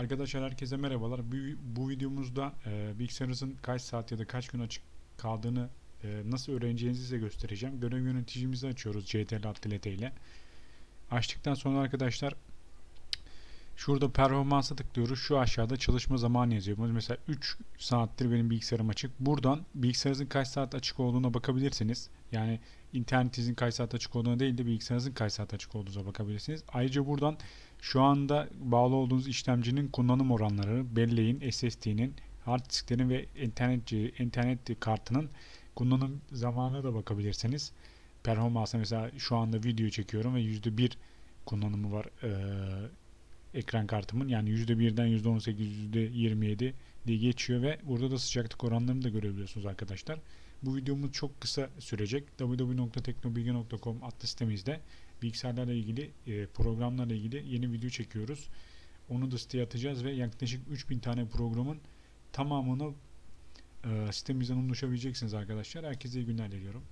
Arkadaşlar herkese merhabalar. Bu, bu videomuzda e, bilgisayarınızın kaç saat ya da kaç gün açık kaldığını e, nasıl öğreneceğinizi size göstereceğim. Görev yöneticimizi açıyoruz CTRL alt delete ile. Açtıktan sonra arkadaşlar şurada performansa tıklıyoruz. Şu aşağıda çalışma zamanı yazıyor. Mesela 3 saattir benim bilgisayarım açık. Buradan bilgisayarınızın kaç saat açık olduğuna bakabilirsiniz. Yani internetinizin kaç saat açık olduğuna değil de bilgisayarınızın kaç saat açık olduğuna bakabilirsiniz. Ayrıca buradan şu anda bağlı olduğunuz işlemcinin kullanım oranları, belleğin, SSD'nin, hard disklerin ve internet internet kartının kullanım zamanına da bakabilirsiniz. Performansa mesela şu anda video çekiyorum ve %1 kullanımı var ee, ekran kartımın. Yani %1'den %18, %27 diye geçiyor ve burada da sıcaklık oranlarını da görebiliyorsunuz arkadaşlar. Bu videomuz çok kısa sürecek. www.teknobilgi.com adlı sitemizde bilgisayarlarla ilgili e, programlarla ilgili yeni video çekiyoruz. Onu da siteye atacağız ve yaklaşık 3000 tane programın tamamını e, sitemizden ulaşabileceksiniz arkadaşlar. Herkese iyi günler diliyorum.